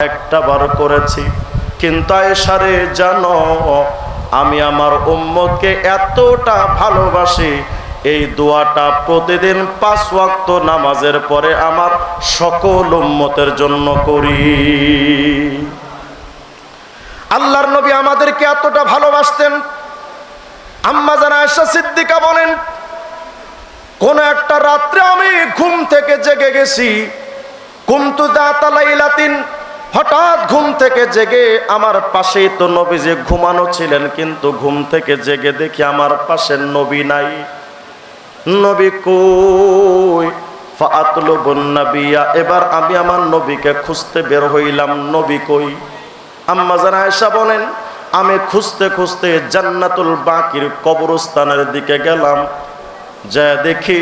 একটা বার করেছি। কিন্তু আয়েশারে, জানো, আমি আমার উম্মতকে এতটা ভালোবাসি, এই দোয়াটা প্রতিদিন পাঁচ ওয়াক্ত নামাজের পরে আমার সকল উম্মতের জন্য করি। আল্লাহর নবী আমাদেরকে এতটা ভালোবাসতেন। আম্মা জানা আয়েশা সিদ্দিকা বলেন, কোন একটা রাত্রে আমি ঘুম থেকে জেগে গেছি। কুমতু হঠাৎ ঘুম থেকে জেগে আমার পাশেই তো নবী যে ঘুমানো ছিলেন, কিন্তু ঘুম থেকে জেগে দেখি আমার পাশে নবী নাই। নবী কই? ফাতলুবুন নাবিয়া। এবার আমি আমার নবীকে খুঁজতে বের হইলাম, নবী কই? আম্মা জানা আয়েশা বলেন, আমি খুঁজতে খুঁজতে জান্নাতুল বাকির কবরস্থানের দিকে গেলাম, যা দেখি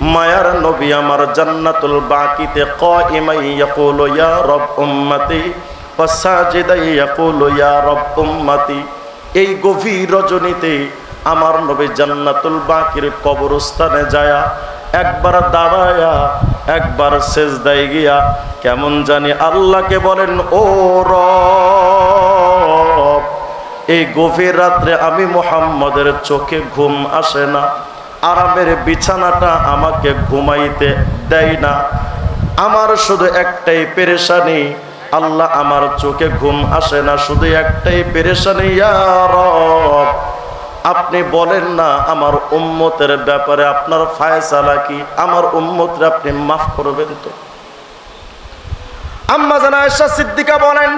মায়ার নবী আমার জান্নাতুল বাকিতে কাইমাই ইয়াকুলু, ইয়া রব উম্মতি ওয়া সাজিদাই ইয়াকুলু, ইয়া রব উম্মতি। এই গভীর রজনীতে আমার নবী জান্নাতুল বাকির কবরস্থানে যায়া একবার দাঁড়ায়া, একবার সেজদায় গিয়া কেমন জানি আল্লাহকে বলেন, ও রব, এই গভীর রাত্রে আমি মোহাম্মদের চোখে ঘুম আসে না। আরামের বিছানাটা আমাকে ঘুমাইতে দেয় না। আমার শুধু একটাই পেরেশানি, আল্লাহ আমার চোখে ঘুম আসে না, শুধু একটাই পেরেশানি আপনি বলেন না, আমার উম্মতের ব্যাপারে আপনার ফায়সালা কি? আমার উম্মতরে আপনি মাফ করবেন তো? আম্মা জানা সিদ্দিকা বলেন,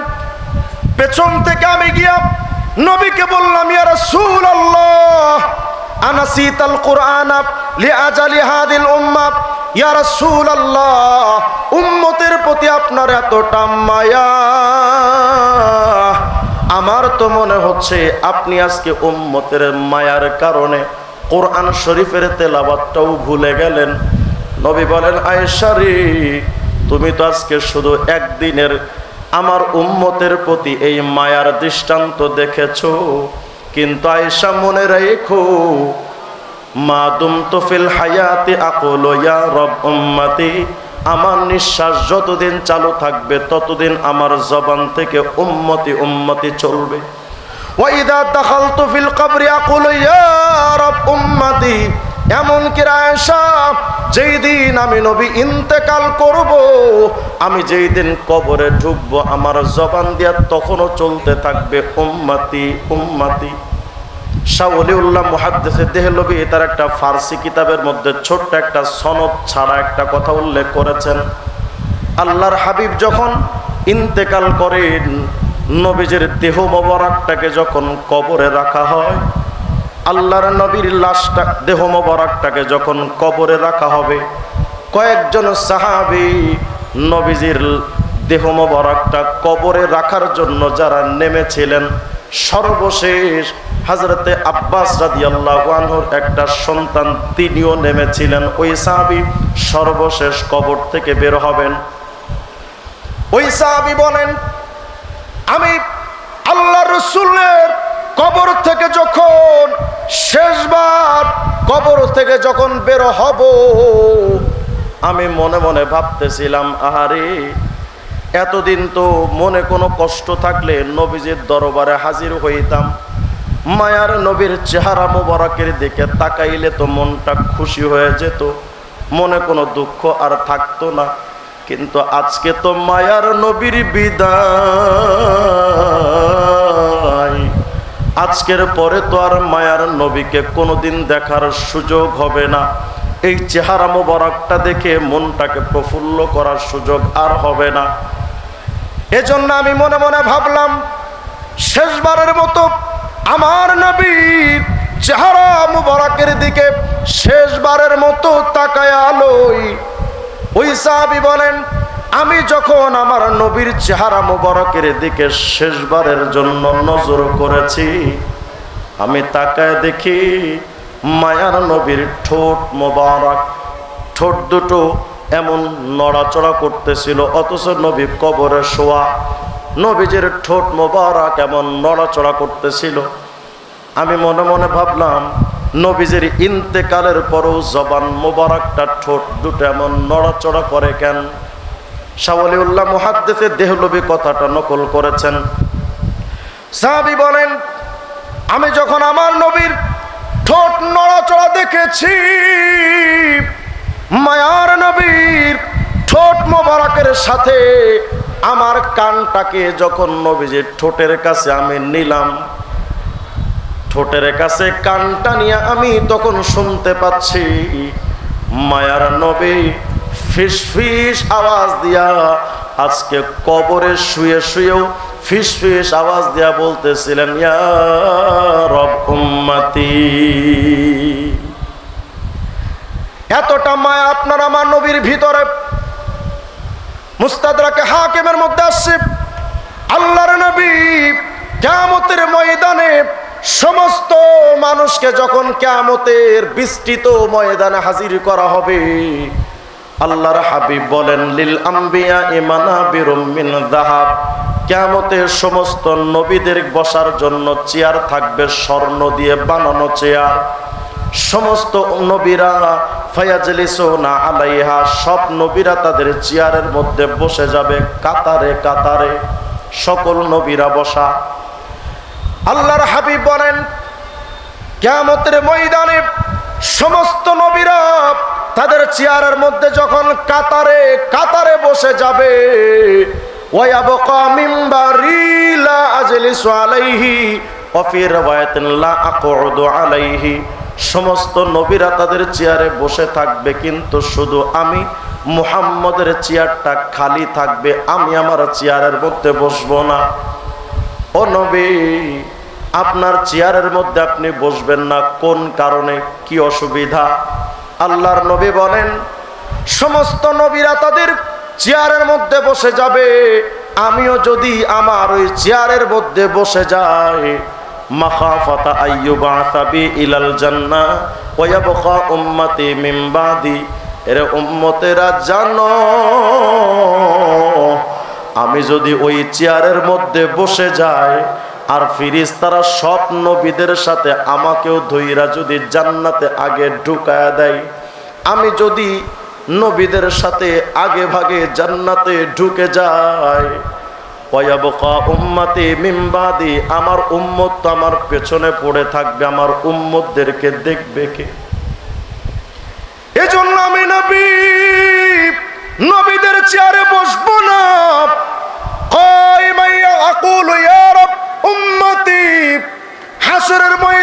পেছন থেকে আমি গিয়া নবীকে বললাম, ইয়া রাসূলুল্লাহ। আনা সীতাল কুরআন লি আজালি হাদিল উম্মাহ ইয়া রাসূলুল্লাহ উম্মতের প্রতি আপনার এতটা মায়া। আমার তো মনে হচ্ছে আপনি আজকে উম্মতের মায়ার কারণে কোরআন শরীফের তেলাবাতটাও ভুলে গেলেন। নবী বলেন আয়েশারি তুমি তো আজকে শুধু একদিনের আমার উম্মতের প্রতি এই মায়ার দৃষ্টান্ত দেখেছ। কিন্তু আয়েশা মনে রেখো মা দুম তোফিল হায়াতি আকল ইয়া রব উম্মতি, আমার নিঃশ্বাস যতদিন চালু থাকবে, ততদিন আমার জবান থেকে উম্মতি উম্মতি চলবে। ওয়াইদা দাখালতু ফিল কবরি আকুলু ইয়া রব উম্মতি এমন কি রায়সা যেই দিন আমি নবী ইন্তেকাল করব, আমি যেই দিন কবরে ঢুকবো, আমার জবান দিয়া তখনও চলতে থাকবে উম্মতি উম্মতি। শাহলিউল্লাহ মুহাদ্দেসে দেহলবি তার একটা ফার্সি কিতাবের মধ্যে ছোট্ট একটা সনদ ছাড়া একটা কথা উল্লেখ করেছেন। আল্লাহর হাবিব যখন ইন্তেকাল করেন, নবীজের দেহ মোবারকটাকে যখন কবরে রাখা হয় আল্লাহর নবীর লাশটা, দেহ মোবারকটাকে যখন কবরে রাখা হবে, কয়েকজন সাহাবি নবীজির দেহ মোবারকটা কবরে রাখার জন্য যারা নেমেছিলেন, সর্বশেষ হাজরতে আব্বাস রাদি আল্লাহর একটা সন্তান তিনিও নেমেছিলেন। ওই সাহাবি সর্বশেষ কবর থেকে বের হবেন। ওই সাহাবি বলেন, আমি আল্লাহ রসুলের কবর থেকে যখন শেষবার কবর থেকে যখন বের হব, আমি মনে মনে ভাবতেছিলাম, আহারে, এতদিন তো মনে কোনো কষ্ট থাকলে নবীজির দরবারে হাজির হইতাম। মায়ার নবীর চেহারা মোবারকের দিকে তাকাইলে তো মনটা খুশি হয়ে যেত, মনে কোনো দুঃখ আর থাকতো না। কিন্তু আজকে তো মায়ার নবীর বিদায়। আজকের পরে তো আর মায়ার নবীকে কোনোদিন দেখার সুযোগ হবে না। এই চেহারা মোবারকটা দেখে মনটাকে প্রফুল্ল করার সুযোগ আর হবে না। এজন্য আমি মনে মনে ভাবলাম, শেষবারের মতো আমার নবীর চেহারা মুবারকের দিকে শেষবারের মতো তাকায় আলোই ওই সাহাবি বলেন, আমি যখন আমার নবীর চেহারা মুবারকের দিকে শেষবারের জন্য নজর করেছি, আমি তাকায় দেখি মায়ার নবীর ঠোঁট মোবারক, ঠোঁট দুটো এমন নড়াচড়া করতেছিল, অথচ নবী কবরে শোয়া, নবীজের ঠোঁট মোবারক এমন নড়াচড়া করতেছিল। আমি মনে মনে ভাবলাম নবীজের ইন্তেকালের পরও জবান মোবারকটা ঠোঁট দুটো এমন নড়াচড়া করে কেন? শাওয়ালিউল্লাহ মুহাদ্দিসে দেহলবি কথাটা নকল করেছেন। সাহাবী বলেন, আমি যখন আমার নবীর ঠোঁট নড়াচড়া দেখেছি, মায়ার নবীর ঠোঁট মোবারকের সাথে আমার কানটাকে যখন নবীজির ঠোঁটের কাছে আমি নিলাম ঠোঁটের কাছে কানটা নিয়ে আমি তখন শুনতে পাচ্ছি, মায়ার নবী ফিস ফিস আওয়াজ দিয়া আজকে কবরে শুয়ে শুয়েও ফিস ফিস আওয়াজ দিয়া বলতেছিলেন উম্মতি, এতটা মায়া আপনার আমার নবীর ভিতরে। মুস্তাদরাকে হাকিমের মধ্যে আসছে। আল্লাহর নবী কেয়ামতের ময়দানে সমস্ত মানুষকে যখন কেয়ামতের বিস্তৃত ময়দানে হাজির করা হবে, আল্লাহর হাবিব বলেন, লিল আম্বিয়া ইমানা বিরমিন দাহাব কেয়ামতের সমস্ত নবীদের বসার জন্য চেয়ার থাকবে স্বর্ণ দিয়ে বানানো চেয়ার। সমস্ত নবীরা, ফায়াজলিসোনা আলাইহা, সব নবীরা তাদের চেয়ারের মধ্যে বসে যাবে, কাতারে কাতারে সকল নবীরা বসা। আল্লাহর হাবিব বলেন, কেয়ামতের ময়দানে সমস্ত নবীরা তাদের চেয়ারের মধ্যে যখন কাতারে কাতারে বসে যাবে সমস্ত নবীরা তাদের চেয়ারে বসে থাকবে, কিন্তু শুধু আমি, মুহাম্মদের চেয়ারটা খালি থাকবে, আমি আমার চেয়ারের মধ্যে বসবো না। ও নবী, আপনার চেয়ারের মধ্যে আপনি বসবেন না, কোন কারণে? কি অসুবিধা? আল্লাহর নবী বলেন, সমস্ত নবীরা তাদের চেয়ারের মধ্যে বসে যাবে। আমিও যদি আমার ওই চেয়ারের মধ্যে বসে যাই, মাখাফাতা ইলাল ইয়াবকা উম্মতি জানো আমি যদি ওই চেয়ারের মধ্যে বসে যাই, আর ফিরিস তারা সব নবীদের সাথে আমাকেও ধৈরা যদি জান্নাতে আগে ঢুকায়া দেয়, আমি যদি নবীদের সাথে আগে ভাগে জান্নাতে ঢুকে যাই আমার উম্মত আমার পেছনে পড়ে থাকবে, আমার উম্মতদেরকে দেখবে কে?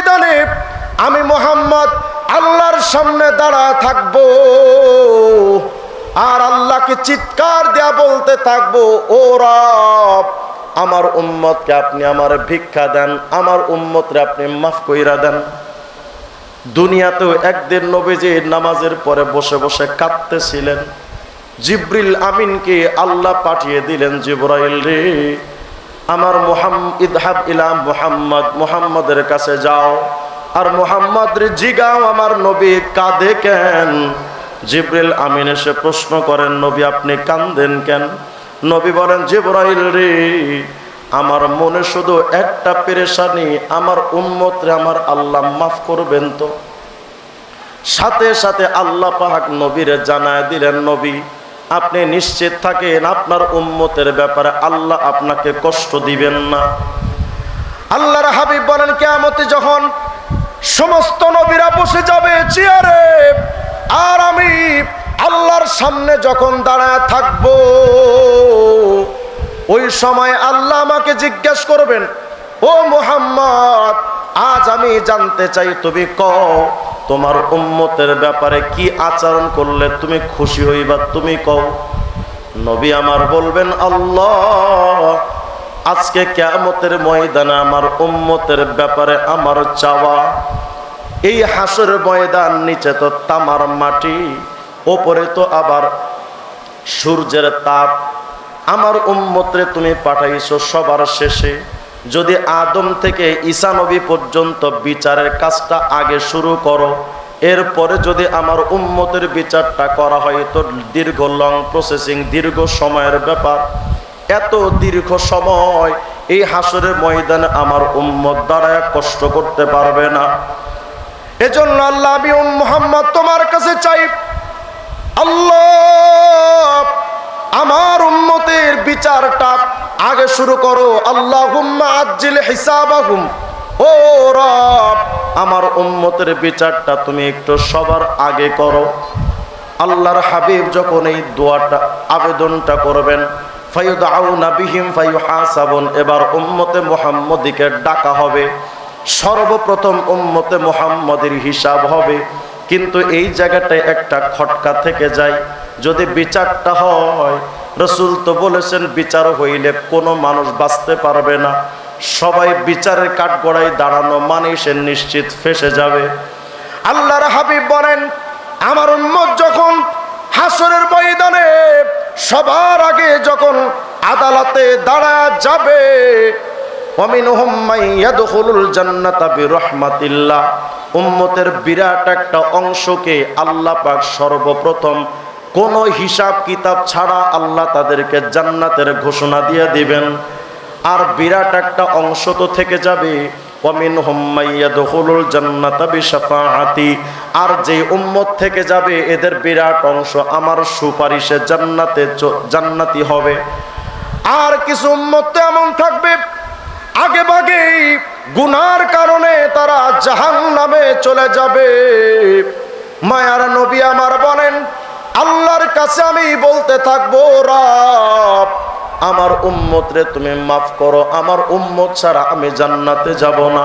ময়দানে আমি মোহাম্মদ আল্লাহর সামনে দাঁড়া থাকব। আর আল্লাহকে চিৎকার দেয়া বলতে থাকব, ও রব, আমার উম্মতকে আপনি আমার ভিক্ষা দেন, আমার উম্মতরে আপনি মাফ কইরা দেন। দুনিয়াতেও একদিন নবীজি নামাজের পরে বসে বসে কাঁদতেছিলেন। জিব্রিল আমিনকে আল্লাহ পাঠিয়ে দিলেন, জিব্রাইল রে আমার ইদহাব ইলাম মোহাম্মদ, মোহাম্মদের কাছে যাও। আর মোহাম্মদ জিগাও আমার নবী কাঁদে কেন? জিব্রিল আমিন এসে প্রশ্ন করেন, নবী আপনি কান্দেন কেন? নবী বলেন, জিব্রাইল রে, আমার মনে শুধু একটা পেরেশানি, আমার উম্মতরে আমার আল্লাহ মাফ করবেন তো। সাথে সাথে আল্লাহ পাহাক নবীরে জানায় দিলেন, নবী আপনি নিশ্চিত থাকেন আপনার উম্মতের ব্যাপারে আল্লাহ আপনাকে কষ্ট দিবেন না। আল্লাহর হাবিব বলেন, কেয়ামতে যখন সমস্ত নবীরা বসে যাবে চেয়ারে, আর আমি আল্লাহর সামনে যখন দাঁড়ায় থাকব, ওই সময় আল্লাহ আমাকে জিজ্ঞেস করবেন, ও মোহাম্মদ, আজ আমি জানতে চাই তুমি কও তোমার উম্মতের ব্যাপারে কি আচরণ করলে তুমি খুশি হইবা তুমি কও। নবী আমার বলবেন, আল্লাহ, আজকে কেয়ামতের ময়দানে আমার উম্মতের ব্যাপারে আমার চাওয়া, এই হাসর ময়দান নিচে তো তামার মাটি, ওপরে তো আবার সূর্যের তাপ। আমার উম্মতরে তুমি পাঠাইছো সবার শেষে। যদি আদম থেকে ঈসা নবী পর্যন্ত বিচারের কাজটা আগে শুরু করো, এরপরে যদি আমার উম্মতের বিচারটা করা হয় তো দীর্ঘ লং প্রসেসিং দীর্ঘ সময়ের ব্যাপার, এত দীর্ঘ সময় এই হাসরের ময়দানে আমার উম্মত দ্বারা কষ্ট করতে পারবে না। এজন্য আল্লাহ আমি মোহাম্মদ তোমার কাছে চাই, আল্লাহ আমার উন্মতের বিচারটা আগে শুরু করো। আল্লাহুম্মা আজ্জিল হিসাবাহুম। ও রব, আমার উম্মতের বিচারটা তুমি একটু সবার আগে করো। আল্লাহর হাবিব যখন এই দোয়াটা, আবেদনটা করবেন, ফায়ুদাউনা বিহিম ফায়ুহাসাবুন, এবার উম্মতে মুহাম্মদিকে ডাকা হবে। সর্বপ্রথম উম্মতে মুহাম্মদের হিসাব হবে। কিন্তু এই জায়গাটায় একটা খটকা থেকে যায়। যদি বিচারটা হয়, রসুল তো বলেছেন, বিচার হইলে কোনো মানুষ বাঁচতে পারবে না। সবাই বিচারের কাঠগড়ায় দাঁড়ানো মানে সে নিশ্চিত ফেসে যাবে। আল্লাহর হাবিব বলেন, আমার উম্মত যখন হাসরের ময়দানে সবার আগে যখন আদালতে দাঁড়া যাবে উম্মতের বিরাট একটা অংশকে আল্লাহ পাক সর্বপ্রথম কোন হিসাব কিতাব ছাড়া আল্লাহ তাদেরকে জান্নাতের ঘোষণা দিয়ে দিবেন। আর বিরাট একটা অংশ তো থেকে যাবে। আর যে উম্মত থেকে যাবে, এদের বিরাট অংশ আমার সুপারিশে জান্নাতে জান্নাতি হবে। আর কিছু উম্মত এমন থাকবে, আগে ভাগেই গুনার কারণে তারা জাহান নামে চলে যাবে। মায়ার নবী আমার বলেন আল্লাহর কাছে আমি বলতে থাকব, রব, আমার উম্মত রে তুমি মাফ করো। আমার উম্মত ছাড়া আমি জান্নাতে যাব না।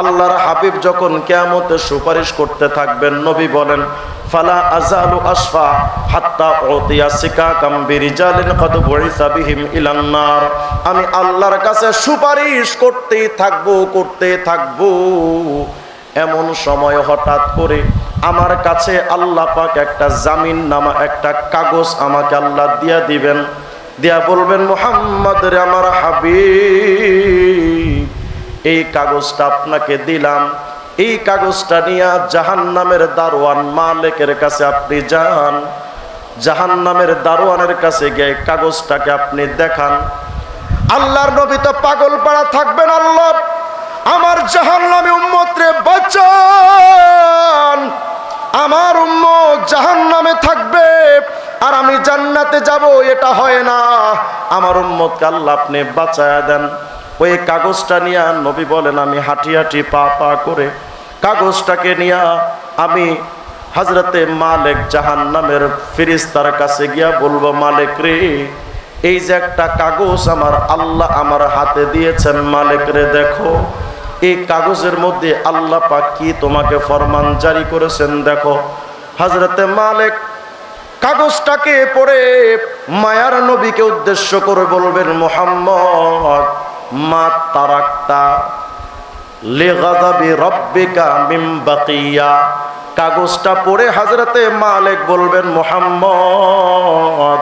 আল্লাহর হাবিব যখন কেয়ামতে সুপারিশ করতে থাকবেন, নবী বলেন, ফালা আজালু আসফা হাত্তা ওতিয়া সিকা কাম বিরিজালিন কদ বড়িসা ইলান্নার আমি আল্লাহর কাছে সুপারিশ করতেই থাকব, করতে থাকব। এমন সময় হঠাৎ করে আমার কাছে আল্লাহ পাক একটা জামিন নামা একটা কাগজ আমাকে আল্লাহ দিয়া দিবেন। দিয়া বলবেন, মোহাম্মদ রে আমার হাবিব, এই কাগজটা আপনাকে দিলাম। এই কাগজটা নিয়ে জাহান নামের দারোয়ান মালিকের কাছে আপনি যান। জাহান নামের দারোয়ানের কাছে গিয়ে কাগজটাকে আপনি দেখান। আল্লাহর নবী তো পাগল পাড়া থাকবেন, আল্লাহ। আমার জাহান নামে উম্মতরে বাঁচান। আমার উম্মত জাহান নামে থাকবে আর আমি জান্নাতে যাব, এটা হয় না। আমার উম্মতকে আল্লাহ আপনি বাঁচায়া দেন। ওই কাগজটা নিয়ে নবী বলেন, আমি হাঁটি হাঁটি পা পা করে কাগজটাকে নিয়ে আমি হাজরতে মালিক জাহান নামের ফিরিস্তার কাছে গিয়া বলব, মালিক রে, এই যে একটা কাগজ আমার আল্লাহ আমার হাতে দিয়েছেন, মালিক রে, দেখো। এই কাগজের মধ্যে আল্লাহ পাক কি তোমাকে ফরমান জারি করেছেন দেখো। হাজরতে মালিক কাগজটাকে পড়ে মায়ার নবীকে উদ্দেশ্য করে বলবেন, মোহাম্মদ, মা তারাক্তা লেগাদাবি রব্বিকা মিম বাকিয়া। কাগজটা পড়ে হাজরতে মালিক বলবেন, মোহাম্মদ,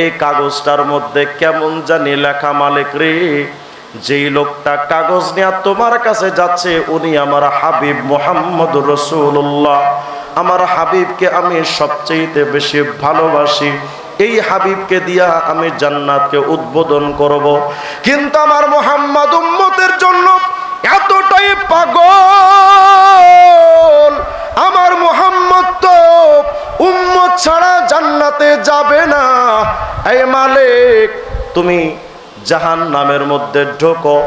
এই কাগজটার মধ্যে কেমন জানি লেখা মালিক রে। যেই লোকটা কাগজ নিয়ে তোমার কাছে যাচ্ছে, উনি আমার হাবিব মোহাম্মদ রসুল্লাহ আমার হাবিবকে আমি সবচেয়ে বেশি ভালোবাসি। এই হাবিবকে দিয়া আমি জান্নাতকে উদ্বোধন করব। কিন্তু আমার মোহাম্মদ উম্মতের জন্য এতটাই পাগল। আমার মোহাম্মদ তো উম্মত ছাড়া জান্নাতে যাবে না। এই মালিক, তুমি জাহান নামের মধ্যে ঢোকো।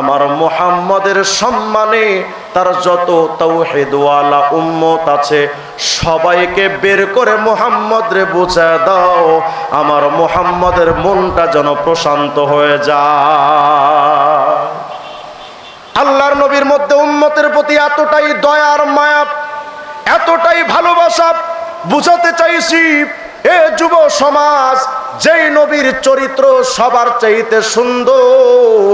আমার মোহাম্মদের সম্মানে তার যত তৌহিদওয়ালা উম্মত আছে, সবাইকে বের করে মোহাম্মদ রে বুঝা দাও, আমার মোহাম্মদের মনটা যেন প্রশান্ত হয়ে যায়। আল্লাহর নবীর মধ্যে উম্মতের প্রতি এতটাই দয়ার মায়া, এতটাই ভালোবাসা, বুঝাতে চাইছি এ যুব সমাজ, যেই নবীর চরিত্র সবার চাইতে সুন্দর,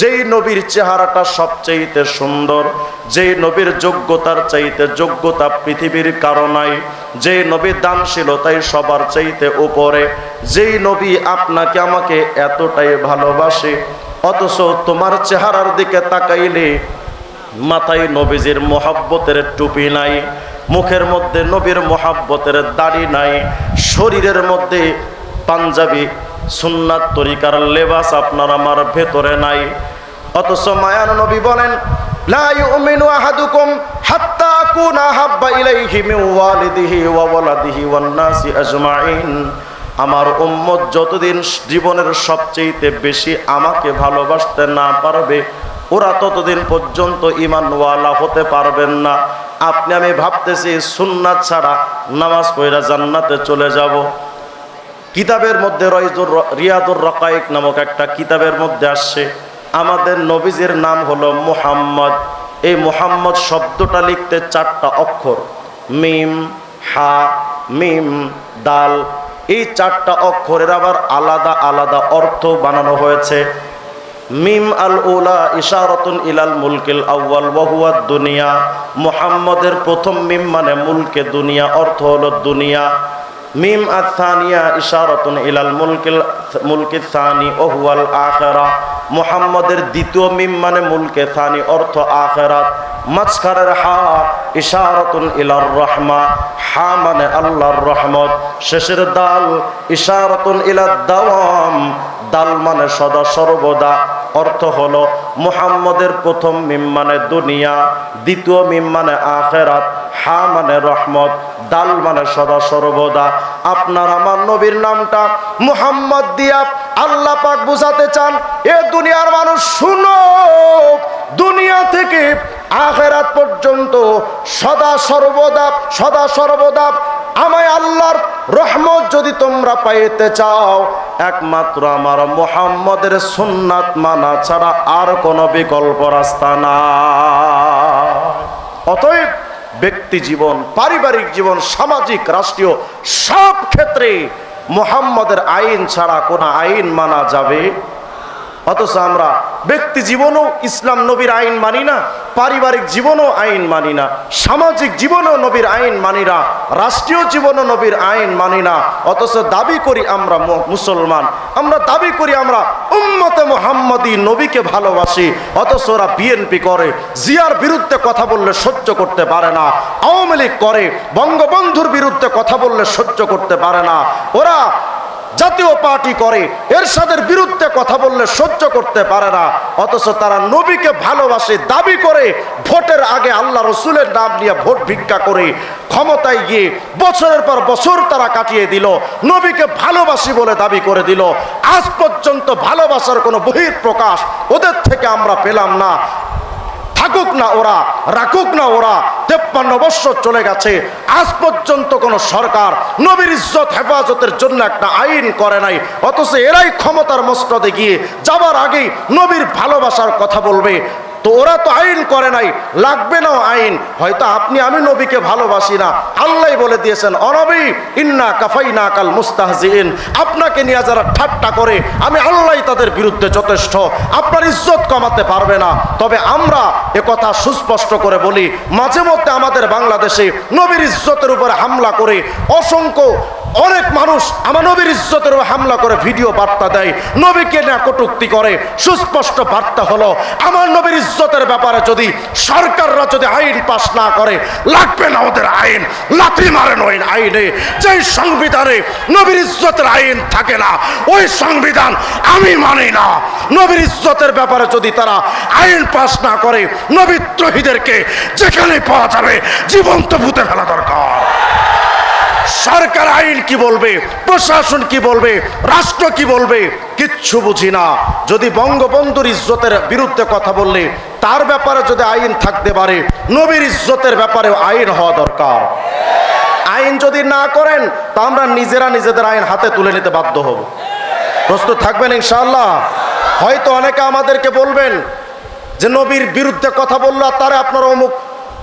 যেই নবীর চেহারাটা সবচাইতে সুন্দর, যেই নবীর যোগ্যতার চাইতে যোগ্যতা পৃথিবীর কারণাই যে নবীর দানশীলতাই সবার চাইতে উপরে, যেই নবী আপনাকে আমাকে এতটাই ভালোবাসে, অথচ তোমার চেহারার দিকে তাকাইলে মাথায় নবীজির মোহাব্বতের টুপি নাই। মুখের মধ্যে নবীর মোহাব্বতের দাড়ি নাই, শরীরের মধ্যে পাঞ্জাবি সুন্নাত তরিকার লেবাস আপনার আমার ভেতরে নাই। অথচ মায়ান নবী বলেন হাব্বা নাসি আমার উম্মত যতদিন জীবনের সবচেয়েতে বেশি আমাকে ভালোবাসতে না পারবে, ওরা ততদিন পর্যন্ত ইমানওয়ালা হতে পারবেন না। আপনি, আমি ভাবতেছি সুন্নাত ছাড়া নামাজ পড়া জান্নাতে চলে যাব। কিতাবের মধ্যে রইজুর রিয়াদুর রকাইক নামক একটা কিতাবের মধ্যে আসছে। আমাদের নবীজির নাম হলো মুহাম্মদ। এই মুহাম্মদ শব্দটা লিখতে চারটা অক্ষর। মিম, হা, মিম, দাল। এই চারটা অক্ষরের আবার আলাদা আলাদা অর্থ বানানো হয়েছে। মিম আল উলা ইশারতুন ইলাল মুলকিল আউয়াল ওয়াহুয়া দুনিয়া। মুহাম্মদের প্রথম মিম মানে মুলকে দুনিয়া, অর্থ হলো দুনিয়া। মিম আথানিয়া ইশারতুন ইলাল মুলকিল, মুলকি সানি ওহুয়াল আখেরা। মুহাম্মদের দ্বিতীয় মিম মানে মুলকে সানি, অর্থ আখেরাত মাঝখানের হা ইশারতুন ইলার রহমা। হা মানে আল্লাহর রহমত। শেষের দাল ইশারতুন ইলাদ দাওয়াম। দাল মানে সদা সর্বদা। অর্থ হলো মুহাম্মদের প্রথম মিম মানে দুনিয়া, দ্বিতীয় মিম মানে আখেরাত, হা মানে রহমত, দাল মানে সদা সর্বদা। আপনার আমার নবীর নামটা মুহাম্মদ দিয়া আল্লাহ পাক বুঝাতে চান, এ দুনিয়ার মানুষ শুনো, দুনিয়া থেকে আখেরাত পর্যন্ত সদা সর্বদা সদা সর্বদা আমায় আল্লাহর রহমত যদি তোমরা পাইতে চাও, একমাত্র আমার মোহাম্মদের সুন্নাত মানা ছাড়া আর কোনো বিকল্প রাস্তা না অতএব ব্যক্তি জীবন, পারিবারিক জীবন, সামাজিক, রাষ্ট্রীয়, সব ক্ষেত্রে মোহাম্মদের আইন ছাড়া কোনো আইন মানা যাবে অথচ আমরা ব্যক্তি জীবনেও ইসলাম নবীর আইন মানি না, পারিবারিক জীবনও আইন মানি না, সামাজিক জীবনেও নবীর আইন মানি না, রাষ্ট্রীয় জীবনও নবীর আইন মানি না, অথচ দাবি করি আমরা মুসলমান, আমরা দাবি করি আমরা উম্মতে মোহাম্মদী নবীকে ভালোবাসি, অথচ ওরা বিএনপি করে, জিয়ার বিরুদ্ধে কথা বললে সহ্য করতে পারে না, আওয়ামী লীগ করে, বঙ্গবন্ধুর বিরুদ্ধে কথা বললে সহ্য করতে পারে না, ওরা জাতীয় পার্টি করে, এরশাদের বিরুদ্ধে কথা বললে সহ্য করতে পারে না, অথচ তারা নবীকে ভালোবাসে, দাবি করে ভোটের আগে আল্লাহ রসুলের নাম নিয়ে ভোট ভিক্ষা করে ক্ষমতায় গিয়ে বছরের পর বছর তারা কাটিয়ে দিল, নবীকে ভালোবাসি বলে দাবি করে দিল। আজ পর্যন্ত ভালোবাসার কোনো বহির প্রকাশ ওদের থেকে আমরা পেলাম না। থাকুক না ওরা, রাখুক না ওরা, তেপ্পান্ন বৎসর চলে গেছে। আজ পর্যন্ত কোনো সরকার নবীর ইজ্জত, হেফাজতের জন্য একটা আইন করে নাই। অথচ এরাই ক্ষমতার মস্তদে গিয়ে যাবার আগেই নবীর ভালোবাসার কথা বলবে। তো ওরা তো আইন করে নাই, লাগবে না আইন। হয়তো আপনি, আমি নবীকে ভালোবাসি না। আল্লাহ বলে দিয়েছেন অনবী ইন্না কাফাই না কাল মুস্তাহজিন আপনাকে নিয়ে যারা ঠাট্টা করে, আমি আল্লাহ তাদের বিরুদ্ধে যথেষ্ট। আপনার ইজ্জত কমাতে পারবে না। তবে আমরা কথা সুস্পষ্ট করে বলি, মাঝে মধ্যে আমাদের বাংলাদেশে নবীর ইজ্জতের উপরে হামলা করে অসংখ্য অনেক মানুষ আমার নবীর ইজ্জতের হামলা করে ভিডিও বার্তা দেয়। নবীকে না কটুক্তি করে। সুস্পষ্ট বার্তা হলো, আমার নবীর ইজ্জতের ব্যাপারে যদি সরকাররা যদি আইন পাশ না করে, লাগবে না ওদের আইন। লাথি মারেন ওই আইনে। যেই সংবিধানে নবীর ইজ্জতের আইন থাকে না, ওই সংবিধান আমি মানি না। নবীর ইজ্জতের ব্যাপারে যদি তারা আইন পাশ না করে, নবী ত্রহিদেরকে যেখানে পাওয়া যাবে, জীবন্ত ভূতে ফেলা দরকার। সরকার আইন কি বলবে? প্রশাসন কি বলবে? রাষ্ট্র কি বলবে? কিচ্ছু বুঝি না। যদি বঙ্গবন্ধুর ইজ্জতের বিরুদ্ধে কথা বললে, তার ব্যাপারে যদি আইন থাকতে পারে, নবীর ইজ্জতের ব্যাপারে আইন হওয়া দরকার। আইন যদি না করেন, তা আমরা নিজেরা নিজেদের আইন হাতে তুলে নিতে বাধ্য হব। প্রস্তুত থাকবেন ইনশাআল্লাহ? হয়তো অনেকে আমাদেরকে বলবেন যে, নবীর বিরুদ্ধে কথা বলল আর তারা আপনারা অমুক,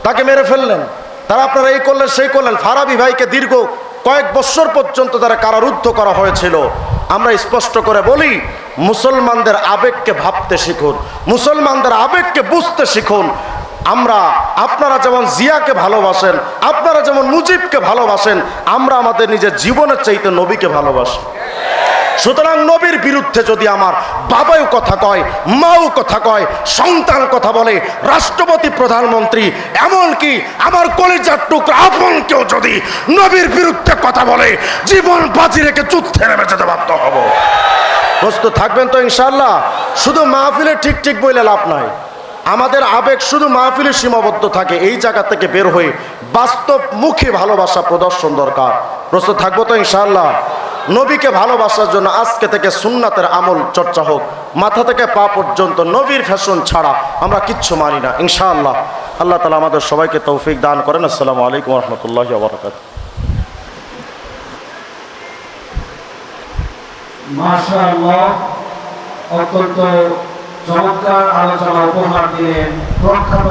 তাকে মেরে ফেললেন। তারা আপনারা এই করলেন, সেই করলেন। ফারাবি ভাইকে দীর্ঘ কয়েক বছর পর্যন্ত তারা কারারুদ্ধ করা হয়েছিল। আমরা স্পষ্ট করে বলি, মুসলমানদের আবেগকে ভাবতে শিখুন, মুসলমানদের আবেগকে বুঝতে শিখুন। আমরা, আপনারা যেমন জিয়াকে ভালোবাসেন, আপনারা যেমন মুজিবকে ভালোবাসেন, আমরা আমাদের নিজের জীবনের চাইতে নবীকে ভালোবাসি। সুতরাং নবীর বিরুদ্ধে যদি আমার বাবাও কথা কয়, মাও কথা কয়, সন্তান কথা বলে, রাষ্ট্রপতি, প্রধানমন্ত্রী, এমনকি আমার কলেজার টুকরা আপন কেউ যদি নবীর বিরুদ্ধে কথা বলে, জীবন বাজি রেখে যুদ্ধে নেমে যেতে বাধ্য হব। প্রস্তুত থাকবেন তো ইনশাল্লাহ শুধু মাহফিলে ঠিক ঠিক বইলে লাভ নাই। আমাদের আবেগ শুধু মাহফিলে সীমাবদ্ধ থাকে, এই জায়গা থেকে বের হয়ে বাস্তব মুখী ভালোবাসা প্রদর্শন দরকার। প্রস্তুত থাকব তো ইনশাল্লাহ নবীকে ভালোবাসার জন্য আজকে থেকে সুন্নাতের আমল চর্চা হোক। মাথা থেকে পা পর্যন্ত নবীর ফ্যাশন ছাড়া আমরা কিচ্ছু মানি না, ইনশাআল্লাহ। আল্লাহ তালা আমাদের সবাইকে তৌফিক দান করেন। আসসালামু আলাইকুম রহমতুল্লাহ বরকাত আলোচনা উপহার দিলেন প্রখ্যাত